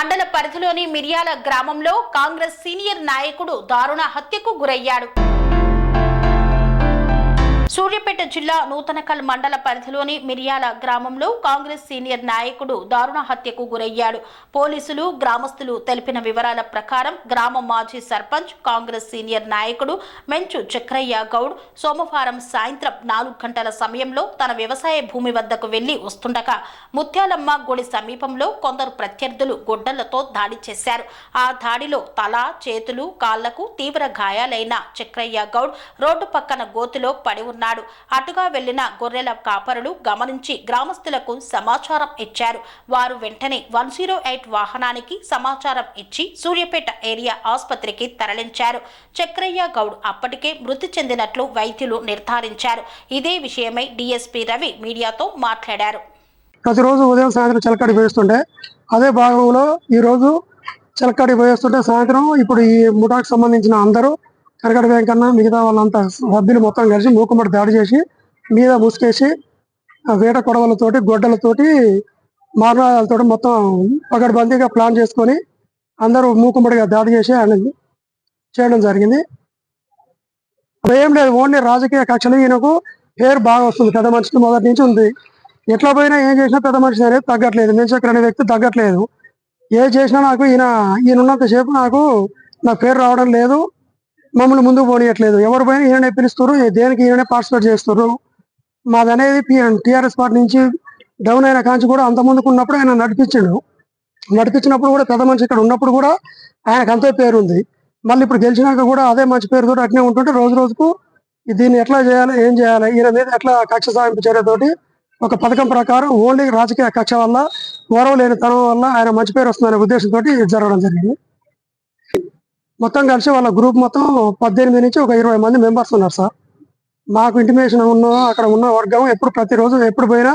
మండల పరిధిలోని మిర్యాల గ్రామంలో కాంగ్రెస్ సీనియర్ నాయకుడు దారుణ హత్యకు గురయ్యాడు. సూర్యాపేట జిల్లా నూతనకల్ మండల పరిధిలోని మిర్యాల గ్రామంలో కాంగ్రెస్ సీనియర్ నాయకుడు దారుణ హత్యకు గురయ్యాడు. పోలీసులు గ్రామస్తులు తెలిపిన వివరాల ప్రకారం గ్రామ మాజీ సర్పంచ్ కాంగ్రెస్ సీనియర్ నాయకుడు మెంచు చక్రయ్య గౌడ్ సోమవారం సాయంత్రం నాలుగు గంటల సమయంలో తన వ్యవసాయ భూమి వద్దకు వెళ్ళి వస్తుండగా ముత్యాలమ్మ గుడి సమీపంలో కొందరు ప్రత్యర్థులు గొడ్డలతో దాడి చేశారు. ఆ దాడిలో తల చేతులు కాళ్ళకు తీవ్ర గాయాలైన చక్రయ్య గౌడ్ రోడ్డు పక్కన గోతిలో పడి ఉన్నాడు అటుగా వెళ్ళిన గొర్రెల కాపరులు గమనించి గ్రామస్తులకు సమాచారం ఇచ్చారు. వారు వెంటనే వన్ జీరో ఎయిట్ వాహనానికి సమాచారం ఇచ్చి సూర్యాపేట ఏరియా ఆసుపత్రికి తరలించారు. చక్రయ్య గౌడ్ అప్పటికే మృతి చెందినట్లు వైద్యులు నిర్ధారించారు. ఇదే విషయమై డీఎస్పీ రవి మీడియాతో మాట్లాడారు. ప్రతిరోజు ఉదయం సాయంత్రం చిలకడి పోయిస్తుంటే అదే భాగంలో ఈరోజు చిలకడి పోయిస్తుంటే సాయంత్రం ఇప్పుడు ఈ ముఠాకు సంబంధించిన అందరూ కనకడ వెంకన్న మిగతా వాళ్ళంతా సభ్యులు మొత్తం కలిసి మూకుమ్మడి దాడి చేసి మీద ముసుకేసి ఆ వేట కొడవలతోటి గొడ్డలతోటి మారణాలతో మొత్తం పగడబందీగా ప్లాన్ చేసుకొని అందరూ మూకుమ్మడిగా దాడి చేసి ఆయన చేయడం జరిగింది. ఏం లేదు ఓన్లీ రాజకీయ కక్షలు ఈయనకు పేరు బాగా వస్తుంది. పెద్ద మనిషికి మొదటి నుంచి ఉంది. ఎట్లా పోయినా ఏం చేసినా పెద్ద మనిషి అనేది తగ్గట్లేదు. మేచక్ర అనే వ్యక్తి తగ్గట్లేదు. ఏ చేసినా నాకు ఈయన ఈయన ఉన్నంతసేపు నాకు నా పేరు రావడం లేదు. మమ్మల్ని ముందుకు పోనీయట్లేదు. ఎవరు పోయినా ఈయననే పిలుస్తారు. దేనికి ఈయననే పార్టిసిపేట్ చేస్తారు? మాది అనేది టీఆర్ఎస్ పార్టీ నుంచి డౌన్ అయిన కాంచి కూడా అంత ముందుకు ఉన్నప్పుడు ఆయన నడిపించాడు. నడిపించినప్పుడు కూడా పెద్ద మనిషి ఇక్కడ ఉన్నప్పుడు కూడా ఆయనకు అంతే పేరు ఉంది. మళ్ళీ ఇప్పుడు గెలిచినాక కూడా అదే మంచి పేరుతో అట్నే ఉంటుంటే రోజు రోజుకు దీన్ని ఎట్లా చేయాలి ఏం చేయాలి ఈయన మీద ఎట్లా కక్ష సాధింపు చర్యతోటి ఒక పథకం ప్రకారం ఓన్లీ రాజకీయ కక్ష వల్ల గౌరవ లేని తనం వల్ల ఆయన మంచి పేరు వస్తుందనే ఉద్దేశంతో ఇది జరగడం జరిగింది. మొత్తం కలిసి వాళ్ళ గ్రూప్ మొత్తం పద్దెనిమిది నుంచి ఒక ఇరవై మంది మెంబర్స్ ఉన్నారు సార్ మాకు ఇంటిమేషన్ ఉన్న అక్కడ ఉన్న వర్గం ఎప్పుడు ప్రతిరోజు ఎప్పుడు పోయినా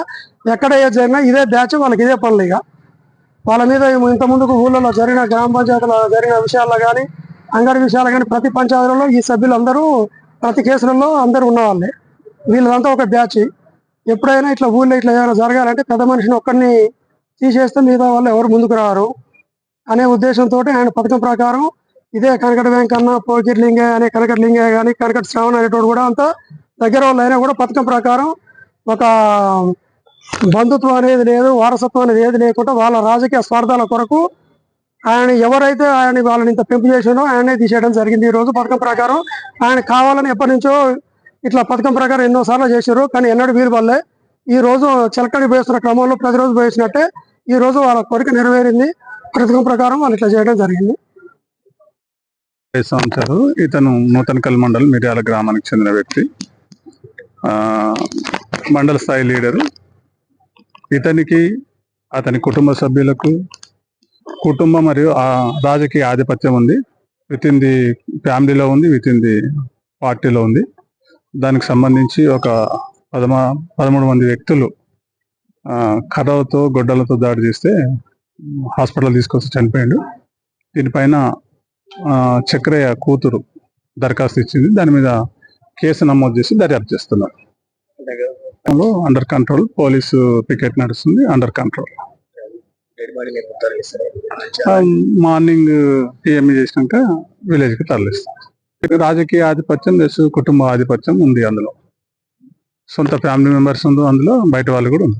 ఎక్కడ ఏ జరిగినా ఇదే బ్యాచ్ వాళ్ళకి ఇదే పనులు ఇక. వాళ్ళ మీద ఇంత ముందుకు ఊళ్ళలో జరిగిన గ్రామ పంచాయతీలో జరిగిన విషయాల్లో కానీ అంగడి విషయాలు కానీ ప్రతి పంచాయతీలలో ఈ సభ్యులందరూ ప్రతి కేసులలో అందరూ ఉన్నవాళ్ళే. వీళ్ళదంతా ఒక బ్యాచ్ ఎప్పుడైనా ఇట్లా ఊళ్ళో ఇట్లా ఏమైనా జరగాలంటే పెద్ద మనిషిని ఒక్కరిని తీసేస్తే మిగతా వాళ్ళు ఎవరు ముందుకు రారు అనే ఉద్దేశంతో ఆయన పథకం ప్రకారం ఇదే కనకట వెంకన్న పోకిర్ లింగయ్య అనే కనకట లింగయ్య కానీ కనకట శ్రావణ అనేటోడు కూడా అంతా దగ్గర వాళ్ళు అయినా కూడా పథకం ప్రకారం ఒక బంధుత్వం అనేది లేదు వారసత్వం అనేది ఏది లేకుండా వాళ్ళ రాజకీయ స్వార్థాల కొరకు ఆయన ఎవరైతే ఆయన వాళ్ళని ఇంత పెంపు చేసినో ఆయనే తీసేయడం జరిగింది ఈరోజు పథకం ప్రకారం. ఆయన కావాలని ఎప్పటి నుంచో ఇట్లా పథకం ప్రకారం ఎన్నో సార్లు చేశారు కానీ ఎన్నడూ వీరి వల్లే ఈ రోజు చిలకడి పోయిస్తున్న క్రమంలో ప్రతిరోజు పోయినట్టే ఈ రోజు వాళ్ళ కోరిక నెరవేరింది. పథకం ప్రకారం వాళ్ళు ఇట్లా చేయడం జరిగింది. ఐదు సంవత్సరాలు ఇతను నూతనకల్ మండలం మిర్యాల గ్రామానికి చెందిన వ్యక్తి. ఆ, మండల స్థాయి లీడరు. ఇతనికి అతని కుటుంబ సభ్యులకు కుటుంబం మరియు ఆ రాజకీయ ఆధిపత్యం ఉంది. విత్ ఇన్ ది ఫ్యామిలీలో ఉంది విత్ ఇన్ ది పార్టీలో ఉంది. దానికి సంబంధించి ఒక పదమా పదమూడు మంది వ్యక్తులు కర్రలతో గొడ్డలతో దాడి చేస్తే హాస్పిటల్ తీసుకొచ్చి చనిపోయాడు. దీనిపైన చక్రయ్య కూతురు దరఖాస్తు ఇచ్చింది. దాని మీద కేసు నమోదు చేసి దర్యాప్తు చేస్తున్నారు. అండర్ కంట్రోల్ పోలీసు పికెట్ నడుస్తుంది అండర్ కంట్రోల్ మార్నింగ్ ఏమి చేసినాక విలేజ్కి తరలిస్తాం రాజకీయ ఆధిపత్యం ప్లస్ కుటుంబ ఆధిపత్యం ఉంది అందులో. సొంత ఫ్యామిలీ మెంబర్స్ ఉంది అందులో బయట వాళ్ళు కూడా ఉంది